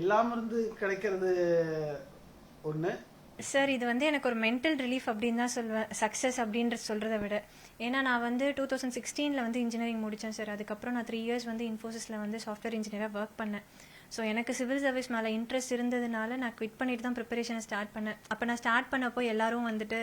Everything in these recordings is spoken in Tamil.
எல்லாம் இருந்து கிடைக்கிறது ஒண்ணு. சார் இது வந்து எனக்கு ஒரு மென்டல் ரிலீஃப் அப்படின்னு தான் சொல்வேன் சக்ஸஸ் அப்படின்ற சொல்கிறத விட. ஏன்னா நான் வந்து டூ தௌசண்ட் சிக்ஸ்டீனில் வந்து இன்ஜினியரிங் முடித்தேன் சார் அதுக்கப்புறம் நான் த்ரீ இயர்ஸ் வந்து இன்ஃபோசிஸில் வந்து சாஃப்ட்வேர் இன்ஜினியராக ஒர்க் பண்ணேன். ஸோ எனக்கு சிவில் சர்வீஸ் மேலே இன்ட்ரெஸ்ட் இருந்ததுனால நான் குவிட் பண்ணிட்டு தான் ப்ரிப்பரேஷனை ஸ்டார்ட் பண்ணேன். அப்போ நான் ஸ்டார்ட் பண்ணப்போ எல்லாரும் வந்துட்டு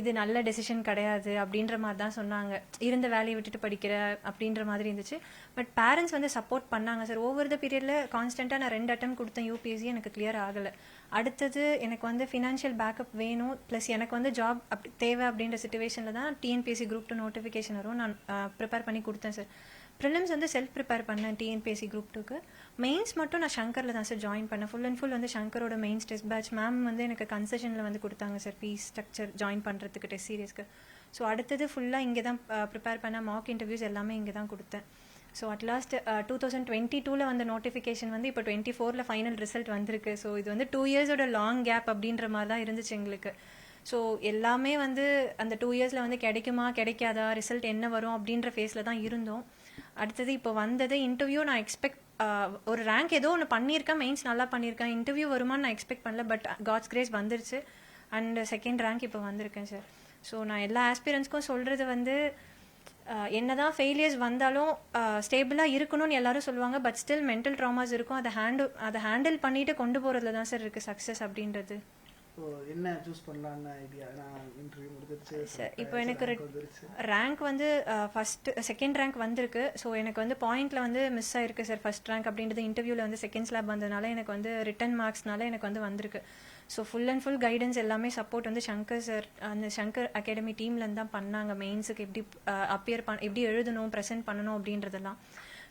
இது நல்ல டெசிஷன் கிடையாது அப்படின்ற மாதிரி தான் சொன்னாங்க. இருந்த வேலையை விட்டுட்டு படிக்கிற அப்படின்ற மாதிரி இருந்துச்சு. பட் பேரண்ட்ஸ் வந்து சப்போர்ட் பண்ணாங்க சார் ஓவர் த பீரியடில் கான்ஸ்டண்ட்டாக நான் ரெண்டு அட்டம் கொடுத்தேன். யூபிஎஸ்சி எனக்கு கிளியர் ஆகலை. அடுத்தது எனக்கு வந்து ஃபினான்ஷியல் பேக்கப் வேணும். ப்ளஸ் எனக்கு வந்து ஜாப் அப்படி தேவை அப்படின்ற சுச்சுவேஷனில் தான் டிஎன்பிஎஸ்சி குரூப் டூ நோட்டிஃபிகேஷன் வரும். நான் ப்ரிப்பேர் பண்ணி கொடுத்தேன் சார் ப்ரிலிம்ஸ் வந்து செல்ஃப் ப்ரிப்பேர் பண்ணேன் டிஎன்பிஎஸ்சி குரூப் டூக்கு மெயின்ஸ் மட்டும் நான் ஷங்கரில் தான் சார் ஜாயின் பண்ணேன். ஃபுல் அண்ட் ஃபுல் வந்து ஷங்கரோட மெயின்ஸ் டெஸ்ட் பேட்ச் மேம் வந்து எனக்கு கன்செஷனில் வந்து கொடுத்தாங்க சார் ஃபீஸ் ஸ்ட்ரக்சர் ஜாயின் பண்ணுறதுக்கு டெஸ்ட் சீரியஸ்க்கு ஸோ அடுத்தது ஃபுல்லாக இங்கே தான் ப்ரிப்பேர் பண்ண மார்க் இன்டர்வியூஸ் எல்லாமே இங்கே தான் கொடுத்தேன். So at last two thousand twenty டூவில் வந்த நோட்டிஃபிகேஷன் வந்து இப்போ டுவெண்ட்டி ஃபோரில் ஃபைனல் ரிசல்ட் வந்திருக்கு. ஸோ இது வந்து டூ இயர்ஸோட லாங் கேப் அப்படின்ற மாதிரி தான் இருந்துச்சு எங்களுக்கு. ஸோ எல்லாமே வந்து அந்த டூ இயர்ஸில் வந்து கிடைக்குமா கிடைக்காதா ரிசல்ட் என்ன வரும் அப்படின்ற ஃபேஸில் தான் இருந்தோம். அடுத்தது இப்போ வந்தது இன்டர்வியூ நான் எக்ஸ்பெக்ட் ஒரு ரேங்க் ஏதோ ஒன்று பண்ணியிருக்கேன் மெயின்ஸ் நல்லா பண்ணியிருக்கேன் இன்டர்வியூ வருமான்னு நான் எக்ஸ்பெக்ட் பண்ணல பட் காட்ஸ் கிரேஸ் வந்துருச்சு. அண்ட் செகண்ட் ரேங்க் இப்போ வந்திருக்கேன் சார் ஸோ நான் எல்லா ஆஸ்பிரன்ஸ்க்கும் சொல்கிறது வந்து என்னதான் ஃபெயிலியர்ஸ் வந்தாலும் ஸ்டேபிளாக இருக்கணும்னு எல்லாரும் சொல்லுவாங்க பட் ஸ்டில் மென்டல் ட்ராமாஸ் இருக்கும். அதை ஹேண்டில் அதை ஹேண்டில் பண்ணிட்டு கொண்டு போகிறதுல தான் சார் இருக்குது சக்ஸஸ் அப்படின்றது. என்ன சூஸ் பண்ணலாம்னு ஐடியா நான் இன்டர்வியூ முடிஞ்சிருச்சு சார் இப்போ எனக்கு ரேங்க் வந்து ஃபர்ஸ்ட் செகண்ட் ரேங்க் வந்திருக்கு. ஸோ எனக்கு வந்து பாயிண்ட்ல வந்து மிஸ் ஆயிருக்கு சார் ஃபர்ஸ்ட் ரேங்க் அப்படின்றது. இன்டர்வியூவில் வந்து செகண்ட் ஸ்லாப் வந்ததுனால எனக்கு வந்து ரிட்டன் மார்க்ஸ்னால எனக்கு வந்து வந்திருக்கு. So full and full guidance எல்லாமே சப்போர்ட் வந்து சங்கர் சார் அந்த சங்கர் அகாடமி டீம்லேருந்து தான் பண்ணாங்க. மெயின்ஸுக்கு எப்படி அப்பியர் பண் எப்படி எழுதணும் ப்ரெசென்ட் பண்ணணும் அப்படின்றதெல்லாம்.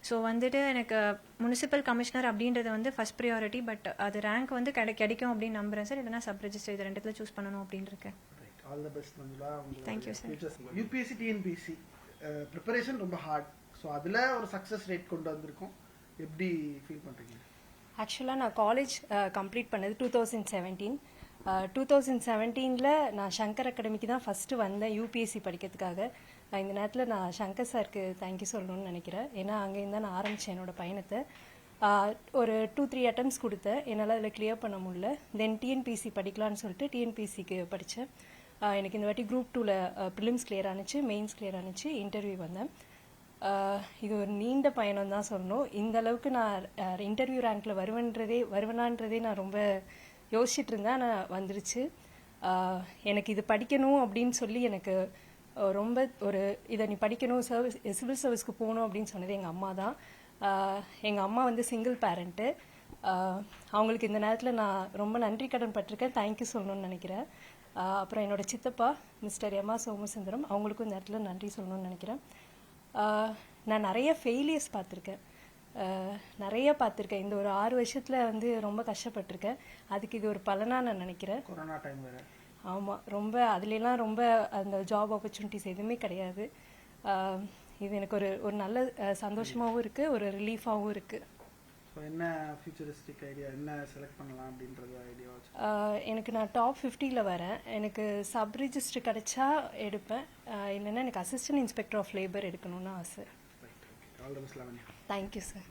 ஸோ வந்துட்டு எனக்கு முனிசிபல் கமிஷனர் அப்படின்றது வந்து ஃபர்ஸ்ட் ப்ரியாரிட்டி பட் அது ரேங்க் வந்து கிடை கிடைக்கும் அப்படின்னு நம்புறேன் சார். இல்லைனா சப் ரெஜிஸ்டர் இது ரெண்டுத்துல சூஸ் பண்ணணும் அப்படின்னு இருக்கேன் right all the best Manjula Thank you, sir. உங்களுக்கு யூபிஎஸ்சி டிஎன்பிஎஸ்சி ப்ரிப்பரேஷன் ரொம்ப ஹார்ட் ஸோ அதில் ஒரு சக்ஸஸ் ரேட் கொண்டு வந்திருக்கோம். எப்படி ஃபீல் பண்ணுறீங்க ஆக்சுவலாக நான் காலேஜ் கம்ப்ளீட் பண்ணது two thousand seventeen two thousand செவன்டீனில் நான் சங்கர் அகாடமிக்கு தான் ஃபஸ்ட்டு வந்தேன் யூபிஎஸ்சி படிக்கிறதுக்காக. இந்த நேரத்தில் நான் சங்கர் சாருக்கு தேங்க்யூ சொல்லணும்னு நினைக்கிறேன். ஏன்னா அங்கேருந்து தான் நான் ஆரம்பித்தேன் என்னோட பயணத்தை. ஒரு டூ த்ரீ அட்டம்ஸ் கொடுத்தேன். என்னால் அதில் கிளியர் பண்ண முடியல. தென் டிஎன்பிசி படிக்கலாம்னு சொல்லிட்டு டிஎன்பிசிக்கு படித்தேன் எனக்கு இந்த வாட்டி குரூப் டூவில் ப்ரிலிம்ஸ் கிளியர் ஆனிச்சு மெயின்ஸ் கிளியர் ஆனிச்சு இன்டர்வியூ வந்தேன். இது ஒரு நீண்ட பயணம் தான் சொல்லணும். இந்த அளவுக்கு நான் இன்டர்வியூ ரேங்க்ல வருவேன்றதே வருவேனான்றதே நான் ரொம்ப யோசிச்சுட்டு இருந்தேன். ஆனால் வந்துருச்சு. எனக்கு இது படிக்கணும் அப்படின்னு சொல்லி எனக்கு ரொம்ப ஒரு இதை நீ படிக்கணும் சர்வீஸ் சிவில் சர்வீஸ்க்கு போகணும் அப்படின்னு சொன்னது எங்கள் அம்மா தான். எங்கள் அம்மா வந்து சிங்கிள் பேரண்ட்டு அவங்களுக்கு இந்த நேரத்தில் நான் ரொம்ப நன்றி கடன் பட்டிருக்கேன். தேங்க்யூ சொல்லணும்னு நினைக்கிறேன். அப்புறம் என்னோட சித்தப்பா மிஸ்டர் எம்மா சோமசுந்தரம் அவங்களுக்கும் இந்த நேரத்தில் நன்றி சொல்லணும்னு நினைக்கிறேன். நான் நிறைய ஃபெயிலியர்ஸ் பார்த்துருக்கேன். நிறைய பார்த்துருக்கேன். இந்த ஒரு ஆறு வருஷத்தில் வந்து ரொம்ப கஷ்டப்பட்டிருக்கேன். அதுக்கு இது ஒரு பலனாக நான் நினைக்கிறேன். கொரோனா டைம் வேறு. ஆமாம் ரொம்ப அதுலலாம் ரொம்ப அந்த ஜாப் ஆப்பர்ச்சுனிட்டிஸ் எதுவுமே கிடையாது. இது எனக்கு ஒரு ஒரு நல்ல ஆஹ் சந்தோஷமாவும் இருக்குது ஒரு ரிலீஃபாகவும் இருக்குது ஸோ என்ன ஃபியூச்சரிஸ்டிக் ஐடியா என்ன செலக்ட் பண்ணலாம் அப்படின்றது ஐடியா வச்சு? ஆஹ் எனக்கு நான் டாப் ஃபிஃப்டியில் வரேன். எனக்கு சப் ரிஜிஸ்டர் கிடைச்சா எடுப்பேன். இல்லைன்னா எனக்கு அசிஸ்டன்ட் இன்ஸ்பெக்டர் ஆஃப் லேபர் எடுக்கணும்னு ஆசை. Thank you sir